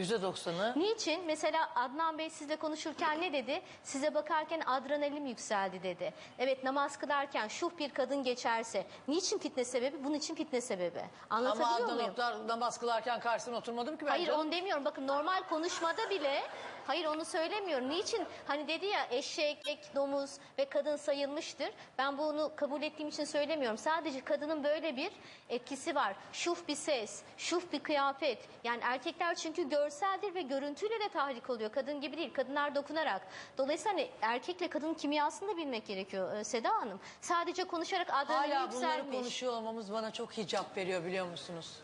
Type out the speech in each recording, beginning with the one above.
Yüzde doksanı. Niçin? Mesela Adnan Bey sizle konuşurken ne dedi? Size bakarken adrenalin yükseldi dedi. Evet namaz kılarken şuh bir kadın geçerse niçin fitne sebebi? Bunun için fitne sebebi. Ama Anlatabiliyor Adnan muyum? Oktar namaz kılarken karşısına oturmadım ki ben. Hayır canım. onu demiyorum. Bakın normal konuşmada bile hayır onu söylemiyorum. Niçin? Hani dedi ya eşek, domuz ve kadın sayılmıştır. Ben bunu kabul ettiğim için söylemiyorum. Sadece kadının böyle bir etkisi var. Şuf bir ses, şuf bir kıyafet. Yani erkekler çünkü görseldir ve görüntüyle de tahrik oluyor. Kadın gibi değil. Kadınlar dokunarak. Dolayısıyla hani erkekle kadının kimyasını da bilmek gerekiyor e, Seda Hanım. Sadece konuşarak adrenalin Hala bunları yükselmiş. konuşuyor olmamız bana çok hicap veriyor biliyor musunuz?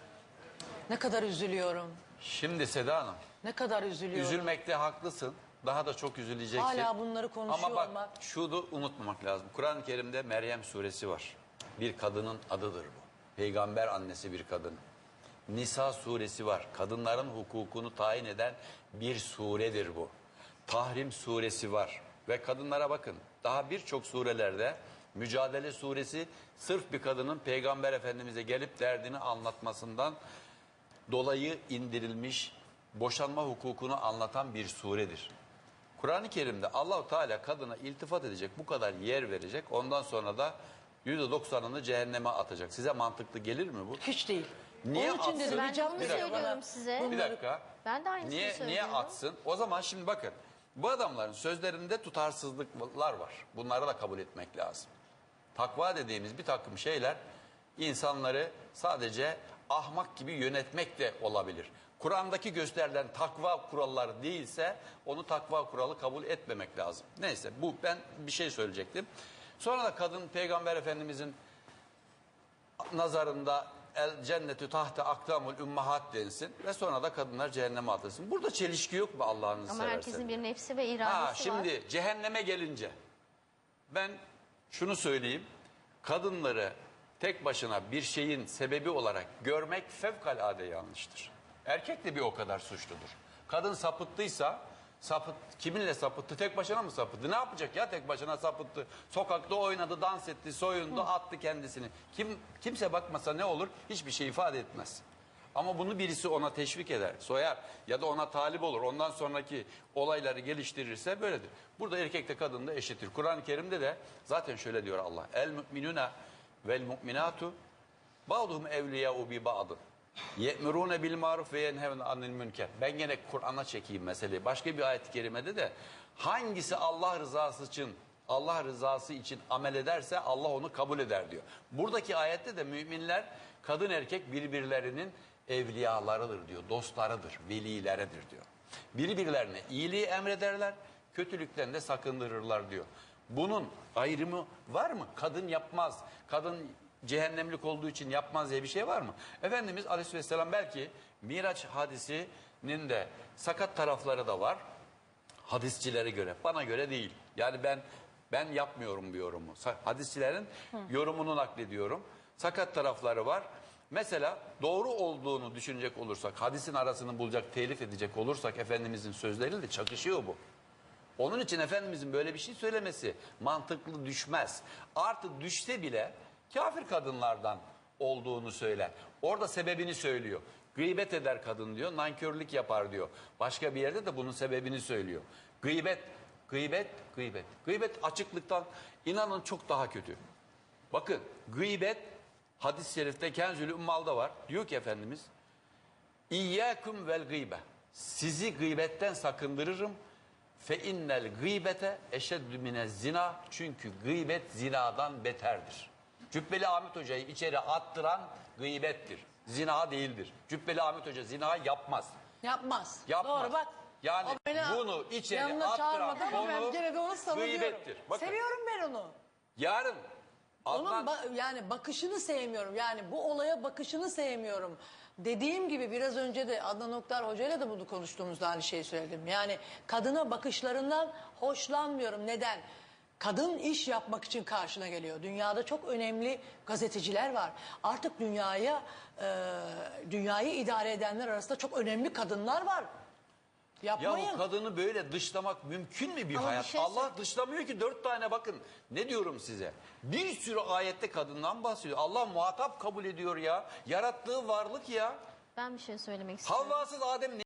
Ne kadar üzülüyorum. Şimdi Seda Hanım, Ne kadar üzülüyorum. üzülmekte haklısın. Daha da çok üzüleceksin. Hala bunları konuşuyor Ama bak olmak. şunu unutmamak lazım. Kur'an-ı Kerim'de Meryem suresi var. Bir kadının adıdır bu. Peygamber annesi bir kadın. Nisa suresi var. Kadınların hukukunu tayin eden bir suredir bu. Tahrim suresi var. Ve kadınlara bakın daha birçok surelerde Mücadele suresi sırf bir kadının Peygamber Efendimiz'e gelip derdini anlatmasından dolayı indirilmiş boşanma hukukunu anlatan bir suredir. Kur'an-ı Kerim'de Allahu Teala kadına iltifat edecek, bu kadar yer verecek. Ondan sonra da %90'ını cehenneme atacak. Size mantıklı gelir mi bu? Hiç değil. Niye Onun için atsın? dedim Ben de bunu veriyor söylüyorum size. Bir dakika. Ben de aynısını niye, söylüyorum. Niye atsın? O zaman şimdi bakın. Bu adamların sözlerinde tutarsızlıklar var. Bunları da kabul etmek lazım. Takva dediğimiz bir takım şeyler insanları sadece ahmak gibi yönetmek de olabilir. Kur'an'daki gösterilen takva kuralları değilse onu takva kuralı kabul etmemek lazım. Neyse bu ben bir şey söyleyecektim. Sonra da kadın peygamber efendimizin nazarında el cennetü tahte akdamul ummahat densin ve sonra da kadınlar cehenneme atılsın. Burada çelişki yok mu Allah'ınızı Ama seversen? herkesin bir nefsi ve iradesi Ha, var. şimdi cehenneme gelince ben şunu söyleyeyim. Kadınları tek başına bir şeyin sebebi olarak görmek fevkalade yanlıştır. Erkek de bir o kadar suçludur. Kadın sapıttıysa sapıt kiminle sapıttı? Tek başına mı sapıttı? Ne yapacak ya tek başına sapıttı? Sokakta oynadı, dans etti, soyundu, attı kendisini. Kim kimse bakmasa ne olur? Hiçbir şey ifade etmez. Ama bunu birisi ona teşvik eder, soyar ya da ona talip olur. Ondan sonraki olayları geliştirirse böyledir. Burada erkek de kadın da eşittir. Kur'an-ı Kerim'de de zaten şöyle diyor Allah. El müminuna vel mu'minatu ba'duhum evliya'u bi ba'dın. Ye'murune bil maruf ve yenhevne anil münker. Ben gene Kur'an'a çekeyim meseleyi. Başka bir ayet-i kerimede de hangisi Allah rızası için Allah rızası için amel ederse Allah onu kabul eder diyor. Buradaki ayette de müminler kadın erkek birbirlerinin evliyalarıdır diyor. Dostlarıdır, velileridir diyor. Birbirlerine iyiliği emrederler, kötülükten de sakındırırlar diyor. Bunun ayrımı var mı? Kadın yapmaz. Kadın cehennemlik olduğu için yapmaz diye bir şey var mı? Efendimiz Aleyhisselam belki Miraç hadisinin de sakat tarafları da var hadisçilere göre. Bana göre değil. Yani ben ben yapmıyorum bu yorumu. Hadisçilerin yorumunu naklediyorum. Sakat tarafları var. Mesela doğru olduğunu düşünecek olursak, hadisin arasını bulacak, telif edecek olursak Efendimizin sözleriyle çakışıyor bu. Onun için Efendimizin böyle bir şey söylemesi mantıklı düşmez. Artı düşse bile kafir kadınlardan olduğunu söyler. Orada sebebini söylüyor. Gıybet eder kadın diyor, nankörlük yapar diyor. Başka bir yerde de bunun sebebini söylüyor. Gıybet, gıybet, gıybet. Gıybet açıklıktan inanın çok daha kötü. Bakın gıybet hadis-i şerifte Kenzül Ummal'da var. Diyor ki Efendimiz İyyâküm vel gıybe. Sizi gıybetten sakındırırım. Fe innel gıybete eşeddü mine zina. Çünkü gıybet zinadan beterdir. Cübbeli Ahmet Hoca'yı içeri attıran gıybettir. Zina değildir. Cübbeli Ahmet Hoca zina yapmaz. Yapmaz. Yapmaz. Doğru bak. Yani O beni bunu içeri yanına attıran çağırmadı ama ben konu gene de onu savunuyorum. gıybettir. Bakın. Seviyorum ben onu. Yarın Onun Adnan ba- yani bakışını sevmiyorum. Yani bu olaya bakışını sevmiyorum. Dediğim gibi biraz önce de Adnan Oktar Hoca ile de bunu konuştuğumuzda aynı şeyi söyledim. Yani kadına bakışlarından hoşlanmıyorum. Neden? Kadın iş yapmak için karşına geliyor. Dünyada çok önemli gazeteciler var. Artık dünyaya e, dünyayı idare edenler arasında çok önemli kadınlar var. Ya Yapmayın. o kadını böyle dışlamak mümkün mü bir Ama bir hayat? şey Allah dışlamıyor ki dört tane bakın. Ne diyorum size? Bir sürü ayette kadından bahsediyor. Allah muhatap kabul ediyor ya. Yarattığı varlık ya. Ben bir şey söylemek istiyorum. Havvasız Adem ne